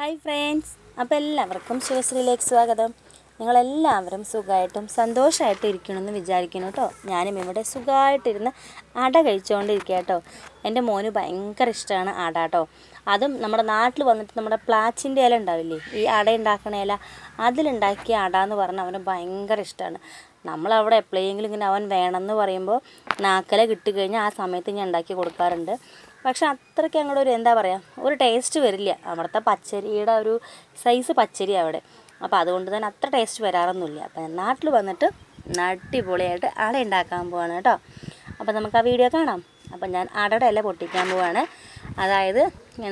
Hi friends. അപ്പോൾ എല്ലാവർക്കും ശിവശ്രീയിലേക്ക് സ്വാഗതം. നിങ്ങളെല്ലാവരും സുഖമായിട്ടും സന്തോഷമായിട്ടും ഇരിക്കണമെന്ന് വിചാരിക്കുന്നു കേട്ടോ. ഞാനും ഇവിടെ സുഖമായിട്ടിരുന്ന് അട കഴിച്ചുകൊണ്ടിരിക്കുക കേട്ടോ. എന്റെ മോന് ഭയങ്കര ഇഷ്ടമാണ് അട കേട്ടോ. അതും നമ്മുടെ നാട്ടിൽ വന്നിട്ട് നമ്മുടെ പ്ലാച്ചിന്റെ ഇല ഉണ്ടാവില്ലേ? ഈ അട ഉണ്ടാക്കണ ഇല അതിലുണ്ടാക്കിയ അട എന്ന് പറഞ്ഞാൽ അവന് ഭയങ്കര ഇഷ്ടമാണ്. നമ്മളവിടെ എപ്പോഴെങ്കിലും ഇങ്ങനെ അവൻ വേണമെന്ന് പറയുമ്പോൾ നാക്കല കിട്ടിക്കഴിഞ്ഞാൽ ആ സമയത്ത് ഞാൻ ഉണ്ടാക്കി കൊടുക്കാറുണ്ട്. പക്ഷെ അത്രയ്ക്ക് അങ്ങോട്ട് ഒരു എന്താ പറയുക ഒരു ടേസ്റ്റ് വരില്ല. അവിടുത്തെ പച്ചരിയുടെ ഒരു സൈസ് പച്ചരി അവിടെ. അപ്പോൾ അതുകൊണ്ട് തന്നെ അത്ര ടേസ്റ്റ് വരാറൊന്നുമില്ല. അപ്പം നാട്ടിൽ വന്നിട്ട് അടിപൊളിയായിട്ട് അട ഉണ്ടാക്കാൻ പോവാണ് കേട്ടോ. അപ്പോൾ നമുക്ക് ആ വീഡിയോ കാണാം. അപ്പം ഞാൻ അടയുടെ ഇല പൊട്ടിക്കാൻ പോവാണ്. അതായത്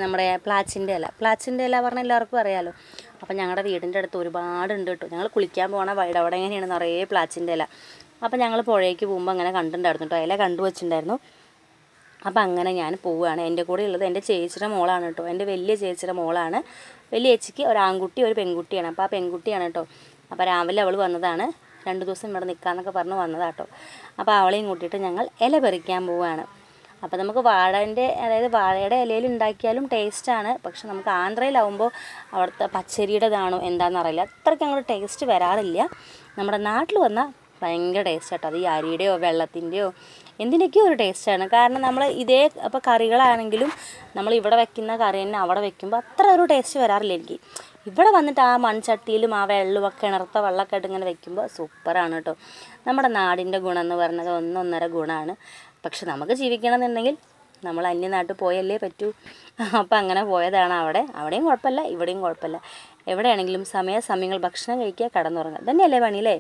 നമ്മുടെ പ്ലാച്ചിന്റെ ഇല. പ്ലാച്ചിന്റെ ഇല പറഞ്ഞാൽ എല്ലാവർക്കും അറിയാമല്ലോ അപ്പം ഞങ്ങളുടെ വീടിന്റെ അടുത്ത് ഒരുപാടുണ്ട് കേട്ടോ. ഞങ്ങൾ കുളിക്കാൻ പോകണ വൈഡ് അവിടെ എങ്ങനെയാണ് നിറയെ പ്ലാച്ചിന്റെ ഇല. അപ്പം ഞങ്ങൾ പുഴയ്ക്ക് പോകുമ്പോൾ അങ്ങനെ കണ്ടിട്ടുണ്ടായിരുന്നു കേട്ടോ. ഇല കണ്ടു വെച്ചിട്ടുണ്ടായിരുന്നു. അപ്പം അങ്ങനെ ഞാൻ പോവുകയാണ്. എന്റെ കൂടെ ഉള്ളത് എന്റെ ചേച്ചിയുടെ മോളാണ് കേട്ടോ. എന്റെ വലിയ ചേച്ചിയുടെ മോളാണ്. വലിയ ചേച്ചിക്ക് ഒരു ആൺകുട്ടി ഒരു പെൺകുട്ടിയാണ്. അപ്പോൾ ആ പെൺകുട്ടിയാണ് കേട്ടോ. അപ്പോൾ രാവിലെ അവൾ വന്നതാണ്. രണ്ട് ദിവസം ഇവിടെ നിൽക്കാമെന്നൊക്കെ പറഞ്ഞ് വന്നതാണ് കേട്ടോ. അപ്പോൾ അവളെയും കൂട്ടിയിട്ട് ഞങ്ങൾ ഇല പറിക്കാൻ പോവുകയാണ്. അപ്പോൾ നമുക്ക് വാഴന്റെ അതായത് വാഴയുടെ ഇലയിൽ ഉണ്ടാക്കിയാലും ടേസ്റ്റാണ് പക്ഷെ നമുക്ക് ആന്ധ്രയിലാവുമ്പോൾ അവിടുത്തെ പച്ചരിയുടേതാണോ എന്താണെന്ന് അറിയില്ല. അത്രയ്ക്ക് അങ്ങോട്ട് ടേസ്റ്റ് വരാറില്ല. നമ്മുടെ നാട്ടിൽ വന്നാൽ ഭയങ്കര ടേസ്റ്റ് കേട്ടോ അത് ഈ അരിയുടെയോ വെള്ളത്തിന്റെയോ എന്തിനൊക്കെയോ ഒരു ടേസ്റ്റാണ്. കാരണം നമ്മൾ ഇതേ ഇപ്പോൾ കറികളാണെങ്കിലും നമ്മൾ ഇവിടെ വെക്കുന്ന കറി തന്നെ അവിടെ വെക്കുമ്പോൾ അത്ര ഒരു ടേസ്റ്റ് വരാറില്ല എനിക്ക്. ഇവിടെ വന്നിട്ട് ആ മൺചട്ടിയിലും ആ വെള്ളമൊക്കെ ഇണർത്ത വെള്ളമൊക്കെ ആയിട്ട് ഇങ്ങനെ വെക്കുമ്പോൾ സൂപ്പറാണ് കേട്ടോ. നമ്മുടെ നാടിന്റെ ഗുണം എന്ന് പറയുന്നത് ഒന്നൊന്നര ഗുണമാണ് പക്ഷെ നമുക്ക് ജീവിക്കണമെന്നുണ്ടെങ്കിൽ നമ്മൾ അന്യനാട്ടിൽ പോയല്ലേ പറ്റൂ. അപ്പം അങ്ങനെ പോയതാണ് അവിടെ. അവിടെയും കുഴപ്പമില്ല ഇവിടെയും കുഴപ്പമില്ല. എവിടെയാണെങ്കിലും സമയാസമയങ്ങൾ ഭക്ഷണം കഴിക്കുക കടന്നുറങ്ങുക. തന്നെയല്ലേ പണിയില്ലേ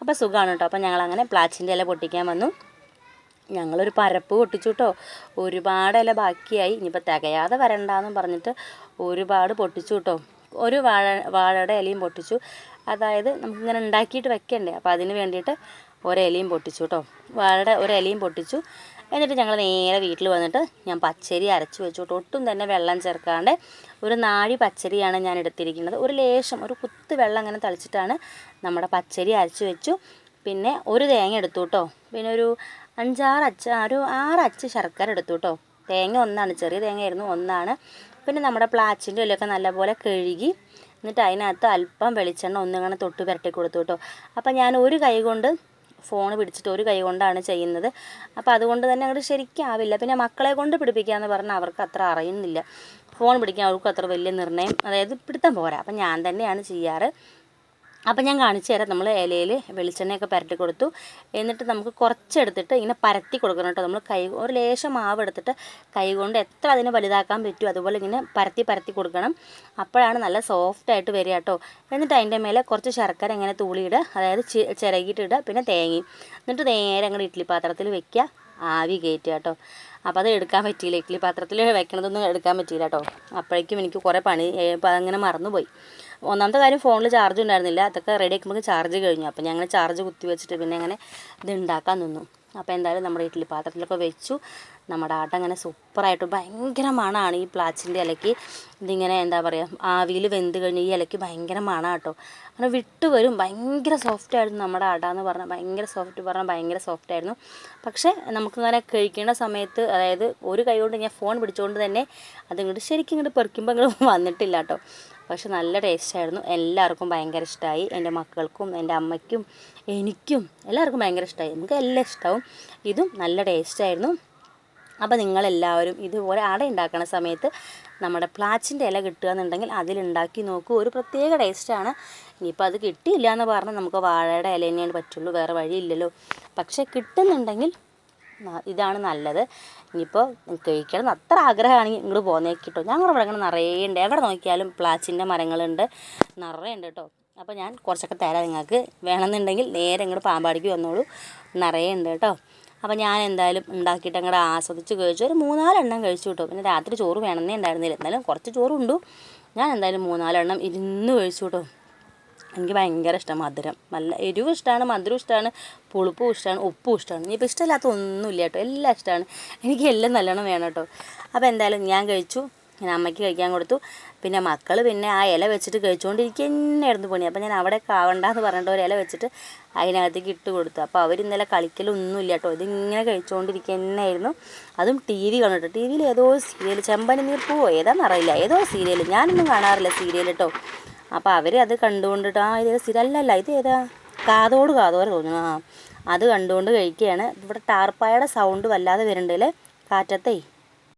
അപ്പോൾ സുഖമാണ് കേട്ടോ. അപ്പോൾ ഞങ്ങൾ അങ്ങനെ പ്ലാച്ചിന്റെ ഇല പൊട്ടിക്കാൻ വന്നു. ഞങ്ങളൊരു പരപ്പ് പൊട്ടിച്ചു കേട്ടോ ഒരുപാട് ഇല ബാക്കിയായി. ഇനിയിപ്പോൾ തികയാതെ വരണ്ടാന്നും പറഞ്ഞിട്ട് ഒരുപാട് പൊട്ടിച്ചു കേട്ടോ ഒരു വാഴ വാഴയുടെ ഇലയും പൊട്ടിച്ചു. അതായത് നമുക്കിങ്ങനെ ഉണ്ടാക്കിയിട്ട് വെക്കണ്ടേ. അപ്പോൾ അതിന് വേണ്ടിയിട്ട് ഒരിലയും പൊട്ടിച്ചു കേട്ടോ വാഴയുടെ ഒരിലയും പൊട്ടിച്ചു. എന്നിട്ട് ഞങ്ങൾ നേരെ വീട്ടിൽ വന്നിട്ട് ഞാൻ പച്ചരി അരച്ചു വെച്ചു കേട്ടോ ഒട്ടും തന്നെ വെള്ളം ചേർക്കാണ്ട് ഒരു നാഴി പച്ചരിയാണ് ഞാൻ എടുത്തിരിക്കുന്നത്. ഒരു ലേശം ഒരു കുത്ത് വെള്ളം അങ്ങനെ തളിച്ചിട്ടാണ് നമ്മുടെ പച്ചരി അരച്ചു വെച്ചു. പിന്നെ ഒരു തേങ്ങ എടുത്തു കേട്ടോ പിന്നെ ഒരു അഞ്ചാറ് അച്ച ഒരു ആറ് അച്ച് ശർക്കര എടുത്തു കേട്ടോ തേങ്ങ ഒന്നാണ് ചെറിയ തേങ്ങയായിരുന്നു ഒന്നാണ്. പിന്നെ നമ്മുടെ പ്ലാച്ചിന്റെ ഇലയൊക്കെ നല്ലപോലെ കഴുകി എന്നിട്ട് അതിനകത്ത് അല്പം വെളിച്ചെണ്ണ ഒന്നിങ്ങനെ തൊട്ട് പുരട്ടി കൊടുത്തു കേട്ടോ അപ്പം ഞാൻ ഒരു കൈ കൊണ്ട് ഫോൺ പിടിച്ചിട്ട് ഒരു കൈ കൊണ്ടാണ് ചെയ്യുന്നത്. അപ്പോൾ അതുകൊണ്ട് തന്നെ അങ്ങോട്ട് ശരിക്കും ആവില്ല. പിന്നെ മക്കളെ കൊണ്ട് പിടിപ്പിക്കുക എന്ന് പറഞ്ഞാൽ അവർക്ക് അത്ര അറിയുന്നില്ല. ഫോൺ പിടിക്കാൻ അവർക്ക് അത്ര വലിയ നിർണയം അതായത് പിടുത്തം പോരാ. അപ്പം ഞാൻ തന്നെയാണ് ചെയ്യാറ്. അപ്പം ഞാൻ കാണിച്ചു തരാം. നമ്മൾ ഇലയിൽ വെളിച്ചെണ്ണയൊക്കെ പുരട്ടി കൊടുത്തു. എന്നിട്ട് നമുക്ക് കുറച്ചെടുത്തിട്ട് ഇങ്ങനെ പരത്തി കൊടുക്കണം കേട്ടോ. നമ്മൾ കൈ ഒരു ലേശം മാവ് എടുത്തിട്ട് കൈ കൊണ്ട് എത്ര അതിനെ വലുതാക്കാൻ പറ്റും അതുപോലെ ഇങ്ങനെ പരത്തി പരത്തി കൊടുക്കണം. അപ്പോഴാണ് നല്ല സോഫ്റ്റ് ആയിട്ട് വരിക കേട്ടോ. എന്നിട്ട് അതിന്റെ മേലെ കുറച്ച് ശർക്കര ഇങ്ങനെ തൂളിയിടുക. അതായത് ചിരകിയിട്ടിടുക പിന്നെ തേങ്ങി എന്നിട്ട് നേരെ അങ്ങോട്ട് ഇഡ്ഡലി പാത്രത്തിൽ വെക്കുക. ആവി കയറ്റുക കേട്ടോ. അപ്പോൾ അത് എടുക്കാൻ പറ്റിയില്ല. ഇഡ്ഡലി പാത്രത്തിൽ വെക്കണതൊന്നും എടുക്കാൻ പറ്റിയില്ല കേട്ടോ. അപ്പോഴേക്കും എനിക്ക് കുറേ പണി അങ്ങനെ മറന്നുപോയി. ഒന്നാമത്തെ കാര്യം ഫോണിൽ ചാർജ് ഉണ്ടായിരുന്നില്ല. അതൊക്കെ റെഡി ആക്കുമ്പോൾ ചാർജ് കഴിഞ്ഞു. അപ്പോൾ ഞങ്ങൾ ചാർജ് കുത്തി വെച്ചിട്ട് പിന്നെ അങ്ങനെ ഇത് ഉണ്ടാക്കാൻ നിന്നു. അപ്പോൾ എന്തായാലും നമ്മുടെ ഇഡ്ഡലി പാത്രത്തിലൊക്കെ വെച്ചു. നമ്മുടെ ആട്ട അങ്ങനെ സൂപ്പറായിട്ട് ഭയങ്കര മണമാണ് ഈ പ്ലാച്ചിന്റെ ഇലയ്ക്ക്. ഇതിങ്ങനെ എന്താ പറയുക ആവിയിൽ വെന്ത് കഴിഞ്ഞ് ഈ ഇലയ്ക്ക് ഭയങ്കര മണം കേട്ടോ അങ്ങനെ വിട്ട് വരും. ഭയങ്കര സോഫ്റ്റ് ആയിരുന്നു നമ്മുടെ ആട എന്ന് പറഞ്ഞാൽ ഭയങ്കര സോഫ്റ്റ് പറഞ്ഞാൽ ഭയങ്കര സോഫ്റ്റ് ആയിരുന്നു. പക്ഷേ നമുക്കിങ്ങനെ കഴിക്കേണ്ട സമയത്ത് അതായത് ഒരു കൈ കൊണ്ട് ഞാൻ ഫോൺ പിടിച്ചുകൊണ്ട് തന്നെ അതിങ്ങോട്ട് ശരിക്കും ഇങ്ങോട്ട് പെറുക്കുമ്പോൾ ഇങ്ങോട്ട് വന്നിട്ടില്ല കേട്ടോ പക്ഷെ നല്ല ടേസ്റ്റായിരുന്നു. എല്ലാവർക്കും ഭയങ്കര ഇഷ്ടമായി എന്റെ മക്കൾക്കും എന്റെ അമ്മയ്ക്കും എനിക്കും എല്ലാവർക്കും ഭയങ്കര ഇഷ്ടമായി നമുക്ക് എല്ലാം ഇഷ്ടമാവും ഇതും നല്ല ടേസ്റ്റായിരുന്നു. അപ്പോൾ നിങ്ങളെല്ലാവരും ഇതുപോലെ അട ഉണ്ടാക്കുന്ന സമയത്ത് നമ്മുടെ പ്ലാച്ചിന്റെ ഇല കിട്ടുക എന്നുണ്ടെങ്കിൽ അതിലുണ്ടാക്കി നോക്കൂ. ഒരു പ്രത്യേക ടേസ്റ്റാണ്. ഇനിയിപ്പോൾ അത് കിട്ടിയില്ല എന്ന് പറഞ്ഞാൽ നമുക്ക് വാഴയുടെ ഇല തന്നെയാണ് പറ്റുള്ളൂ. വേറെ വഴിയില്ലല്ലോ. പക്ഷേ കിട്ടുന്നുണ്ടെങ്കിൽ ഇതാണ് നല്ലത്. ഇനിയിപ്പോൾ കഴിക്കണം. അത്ര ആഗ്രഹമാണെങ്കിൽ ഇങ്ങോട്ട് കിട്ടും ഞങ്ങളുടെ ഇവിടെ അങ്ങനെ നിറയെ ഉണ്ട് എവിടെ നോക്കിയാലും പ്ലാച്ചിന്റെ മരങ്ങളുണ്ട്. നിറയെ ഉണ്ട് കേട്ടോ അപ്പോൾ ഞാൻ കുറച്ചൊക്കെ തരാം നിങ്ങൾക്ക്. വേണമെന്നുണ്ടെങ്കിൽ നേരെ ഇങ്ങോട്ട് പാമ്പാടിക്ക് വന്നോളൂ. നിറയെ ഉണ്ട് കേട്ടോ അപ്പോൾ ഞാൻ എന്തായാലും ഉണ്ടാക്കിയിട്ട് അങ്ങോട്ട് ആസ്വദിച്ച് കഴിച്ചു. ഒരു മൂന്നാലെണ്ണം കഴിച്ചു കിട്ടും പിന്നെ രാത്രി ചോറ് വേണമെന്നേ ഉണ്ടായിരുന്നില്ല. എന്നാലും കുറച്ച് ചോറുണ്ടു. ഞാൻ എന്തായാലും മൂന്നാലെണ്ണം ഇരുന്ന് കഴിച്ചു കേട്ടോ എനിക്ക് ഭയങ്കര ഇഷ്ടമാണ് മധുരം. നല്ല എരിവും ഇഷ്ടമാണ് മധുരവും ഇഷ്ടമാണ് പുളിപ്പും ഇഷ്ടമാണ് ഉപ്പും ഇഷ്ടമാണ് ഇനിയിപ്പോൾ ഇഷ്ടമില്ലാത്ത ഒന്നുമില്ല കേട്ടോ. എല്ലാം ഇഷ്ടമാണ് എനിക്ക് എല്ലാം നല്ലോണം വേണം കേട്ടോ. അപ്പോൾ എന്തായാലും ഞാൻ കഴിച്ചു. ഞാൻ അമ്മയ്ക്ക് കഴിക്കാൻ കൊടുത്തു. പിന്നെ മക്കൾ പിന്നെ ആ ഇല വെച്ചിട്ട് കഴിച്ചുകൊണ്ടിരിക്കുക തന്നെയായിരുന്നു പണി. അപ്പോൾ ഞാൻ അവിടെ കാവണ്ടെന്ന് പറഞ്ഞിട്ട് ഒരു ഇല വെച്ചിട്ട് അതിനകത്തേക്ക് ഇട്ട് കൊടുത്തു. അപ്പോൾ അവർ ഇന്നലെ കളിക്കലൊന്നുമില്ല കേട്ടോ. ഇതിങ്ങനെ കഴിച്ചുകൊണ്ടിരിക്കുക തന്നെയായിരുന്നു. അതും ടി വി കണ്ടിട്ട് ടി വിയിൽ ഏതോ സീരിയൽ ചെമ്പനി നീർപ്പൂവോ ഏതാണെന്നറിയില്ല ഏതോ സീരിയൽ ഞാനൊന്നും കാണാറില്ല സീരിയൽ കേട്ടോ. അപ്പോൾ അവർ അത് കണ്ടുകൊണ്ടിട്ട് ആ ഇത് അല്ലല്ല ഇത് ഏതാ? കാതോട് കാതോടെ തോന്നുന്നു. ആ അത് കണ്ടുകൊണ്ട് കഴിക്കുകയാണ്. ഇവിടെ ടാർപ്പായയുടെ സൗണ്ട് വല്ലാതെ വരുന്നുണ്ടല്ലേ കാറ്റത്തേ.